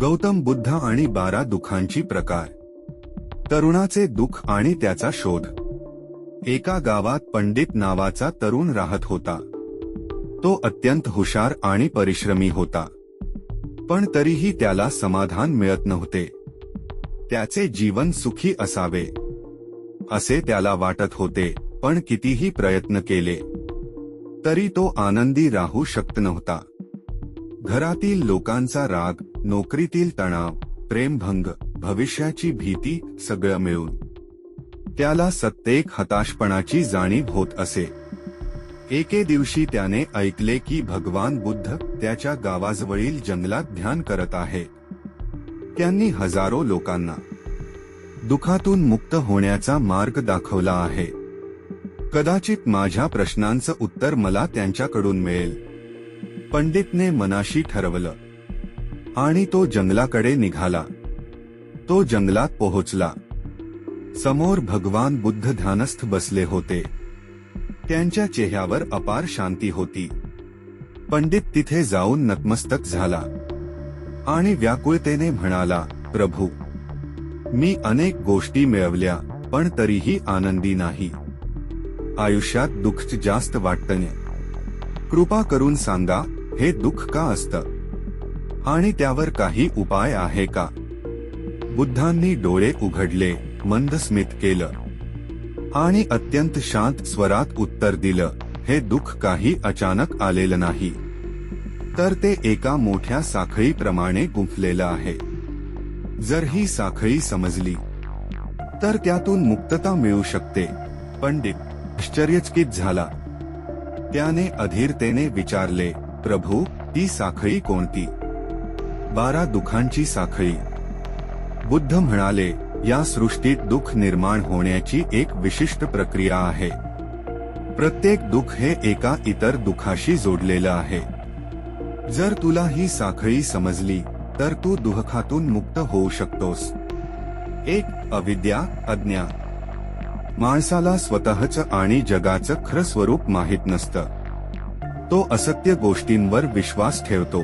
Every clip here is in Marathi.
गौतम बुद्ध आणि बारा दुःखांची प्रकार. तरुणाचे दुःख आणि त्याचा शोध. एका गावात पंडित नावाचा तरुण राहत होता. तो अत्यंत हुशार आणि परिश्रमी होता. पण तरीही त्याला समाधान मिळत नव्हते. त्याचे जीवन सुखी असावे. असे त्याला वाटत होते पण कितीही प्रयत्न केले तरी तो आनंदी राहू शकत नव्हता. घरातील लोकांचा राग नोकरीतील तणाव प्रेमभंग भविष्याची भीती सगळं मिळून. त्याला सत्तेक हताशपणाची जाणीव होत असे. एके दिवशी त्याने ऐकले की भगवान बुद्ध त्याच्या गावाजवळील जंगलात ध्यान करत आहे. त्यांनी हजारो लोकांना दुखातून मुक्त होण्याचा मार्ग दाखवला आहे. कदाचित माझ्या प्रश्नांचं उत्तर मला त्यांच्याकडून मिळेल. पंडितने मनाशी ठरवलं. आणि तो जंगलाकडे निघाला. तो जंगलात पोहोचला. समोर भगवान बुद्ध ध्यानस्थ बसले होते. त्यांच्या चेहऱ्यावर अपार शांती होती. पंडित तिथे जाऊन नतमस्तक झाला. आणि व्याकुळतेने म्हणाला प्रभू मी अनेक गोष्टी मिळवल्या पण तरीही आनंदी नाही. आयुष्यात दुःख जास्त वाटतने कृपा करून सांगा हे दुःख का असतं? आणि त्यावर काही उपाय आहे का? बुद्धांनी डोळे उघडले मंद स्मित केलं. आणि अत्यंत शांत स्वरात उत्तर दिलं हे दुःख काही अचानक आलेलं नाही. तर ते एका मोठ्या साखळीप्रमाणे गुंफलेलं आहे. जर ही साखळी समजली तर त्यातून मुक्तता मिळू शकते. पंडित आश्चर्यचकित झाला. त्याने अधीरतेने विचारले प्रभू ती साखळी कोणती? बारा दुखांची साखळी. बुद्ध म्हणाले या सृष्टीत दुःख निर्माण होण्याची एक विशिष्ट प्रक्रिया आहे. प्रत्येक दुःख हे एका इतर दुःखाशी जोडलेलं आहे. जर तुला ही साखळी समजली तर तू दुःखातून मुक्त होऊ शकतोस. एक अविद्या अज्ञा माणसाला स्वतःच आणि जगाचं खरं स्वरूप माहीत नसतं. तो असत्य गोष्टींवर विश्वास ठेवतो.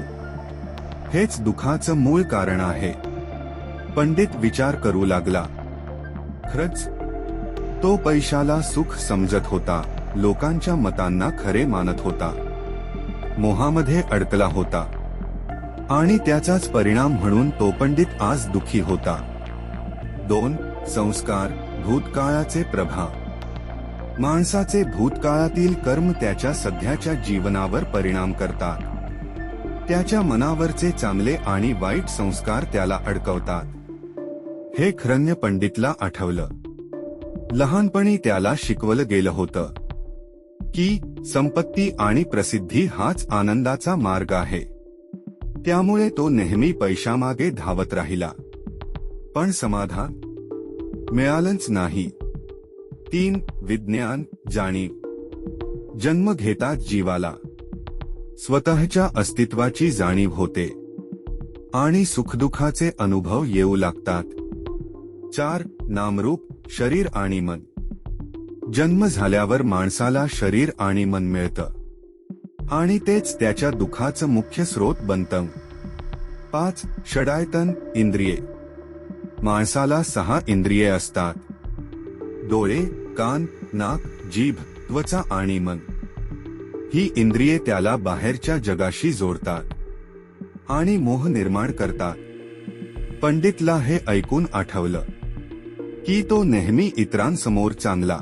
हेच दुखाचं मूळ कारण आहे. पंडित विचार करू लागला. खरंच? तो पैशाला सुख समजत होता. लोकांच्या मतांना खरे मानत होता. मोहामध्ये अडकला होता. आणि त्याचाच परिणाम म्हणून तो पंडित आज दुखी होता. दोन संस्कार भूतकाळाचे प्रभाव. माणसाचे भूतकाळातील कर्म त्याच्या सध्याच्या जीवनावर परिणाम करतात. त्याच्या मनावरचे चांगले आणि वाईट संस्कार त्याला अडकवतात. हे खरण्य पंडितला आठवलं. लहानपणी त्याला शिकवलं गेलं होतं. की संपत्ती आणि प्रसिद्धी हाच आनंदाचा मार्ग आहे. त्यामुळे तो नेहमी पैशामागे धावत राहिला. पण समाधान मिळालंच नाही. तीन विज्ञान जाणीव जन्म घेतात जीवाला. स्वतःच्या अस्तित्वाची जाणीव होते. आणि सुखदुखाचे अनुभव येऊ लागतात. चार नामरूप शरीर आणि मन. जन्म झाल्यावर माणसाला शरीर आणि मन मिळतं. आणि तेच त्याच्या दुःखाचं मुख्य स्रोत बनतं. पाच षडायतन इंद्रिये. माणसाला सहा इंद्रिये असतात. डोळे कान नाक जीभ त्वचा आणि मन ही इंद्रिये त्याला बाहेरच्या जगाशी जोडतात आणि मोह निर्माण करतात. पंडितला हे ऐकून आठवलं की तो नेहमी इतरांसमोर चांगला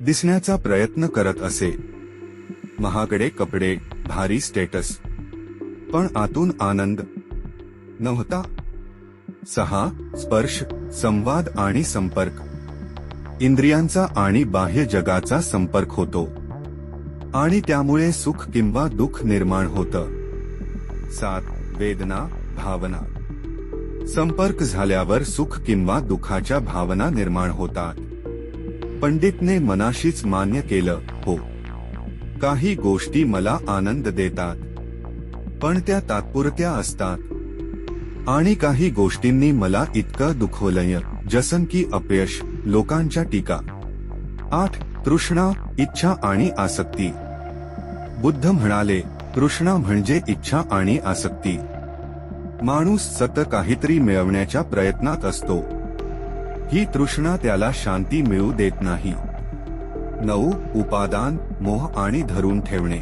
दिसण्याचा प्रयत्न करत असे. महागडे कपडे भारी स्टेटस. पण आतून आनंद नव्हता. सहा स्पर्श संवाद आणि संपर्क. इंद्रियांचा आणि बाह्य जगाचा संपर्क होतो. आणि त्यामुळे सुख किंवा दुःख निर्माण होतं. सात वेदना भावना. संपर्क झाल्यावर सुख किंवा दुःखाच्या भावना निर्माण होतात. पंडितने मनाशीच मान्य केलं हो. काही गोष्टी मला आनंद देतात. पण त्या तात्पुरत्या असतात. आणि काही गोष्टींनी मला इतकं दुखवलंय जसन की अपयश. लोकांच्या टीका. आठ तृष्णा इच्छा आणि आसक्ती. बुद्ध म्हणाले तृष्णा म्हणजे इच्छा आणि आसक्ती. माणूस सतत काहीतरी मिळवण्याच्या प्रयत्नात असतो. ही तृष्णा त्याला शांती मिळू देत नाही. नऊ उपादान मोह आणि धरून ठेवणे.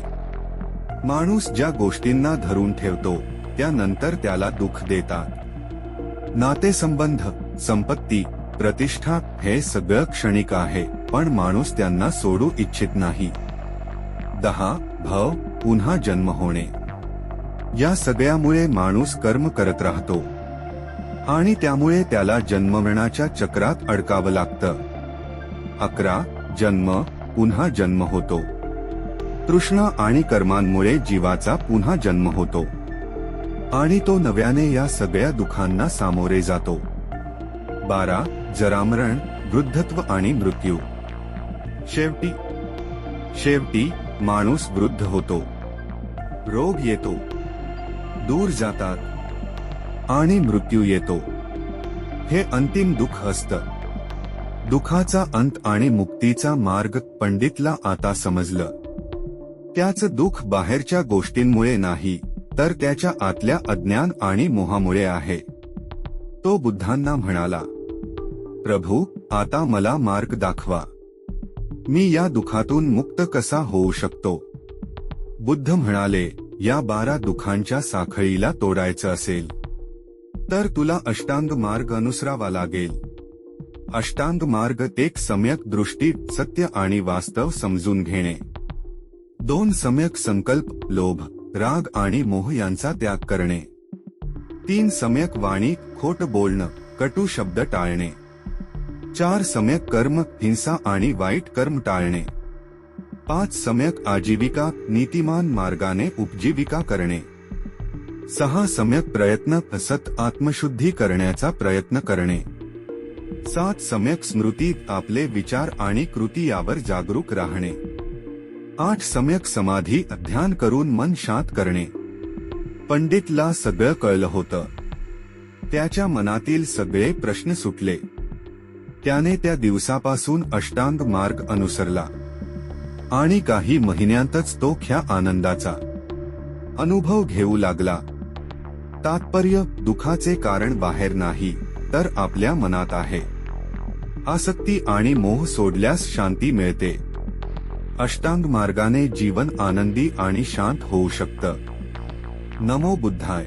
माणूस ज्या गोष्टींना धरून ठेवतो त्यानंतर त्याला दुःख देतात. नातेसंबंध संपत्ती प्रतिष्ठा हे सगळं क्षणिक आहे पण माणूस त्यांना सोडू इच्छित नाही. दहा भव पुन्हा जन्म होणे. या सगळ्यामुळे माणूस कर्म करत राहतो. आणि त्यामुळे त्याला जन्ममरणाच्या चक्रात अडकावं लागतं. अकरा जन्म पुन्हा जन्म होतो. तृष्णा आणि कर्मांमुळे जीवाचा पुन्हा जन्म होतो. आणि तो नव्याने या सगळ्या दुःखांना सामोरे जातो. बारा जरामरण वृद्धत्व आणि मृत्यू. शेवटी शेवटी माणूस वृद्ध होतो. रोग येतो. दूर जातात. आणि मृत्यू येतो. हे अंतिम दुःख असतं. दुःखाचा अंत आणि मुक्तीचा मार्ग पंडितला आता समजलं. त्याचं दुःख बाहेरच्या गोष्टींमुळे नाही तर त्याच्या आतल्या अज्ञान आणि मोहामुळे आहे. तो बुद्धांना म्हणाला प्रभू आता मला मार्ग दाखवा. मी या दुखातून मुक्त कसा होऊ शकतो? बुद्ध म्हणाले या बारा दुखांच्या साखळीला तोडायचं असेल तर तुला अष्टांग मार्ग अनुसरावा लागेल. अष्टांग मार्ग एक सम्यक दृष्टी सत्य आणि वास्तव समजून घेणे. दोन सम्यक संकल्प लोभ राग आणि मोह यांचा त्याग करणे. तीन सम्यक वाणी खोट बोलणं कटू शब्द टाळणे. चार सम्यक कर्म हिंसा आणि वाईट कर्म टाळणे. पाच सम्यक आजीविका नीतिमान मार्गाने उपजीविका करणे. सहा सम्यक प्रयत्न सत आत्मशुद्धी करण्याचा प्रयत्न करणे. सात सम्यक स्मृती आपले विचार आणि कृती यावर जागरूक राहणे. आठ सम्यक समाधी ध्यान करून मन शांत करणे. पंडितला सगळं कळलं होतं. त्याच्या मनातील सगळे प्रश्न सुटले. त्याने त्या दिवसापासून अष्टांग मार्ग अनुसरला. आणि काही महिन्यांतच तो ख्या आनंदाचा अनुभव घेऊ लागला. तात्पर्य दुखाचे कारण बाहेर नाही तर आपल्या मनात आहे. आसक्ती आणि मोह सोडल्यास शांती मिळते. अष्टांग मार्गाने जीवन आनंदी आणि शांत होऊ शकतं. नमो बुद्धाय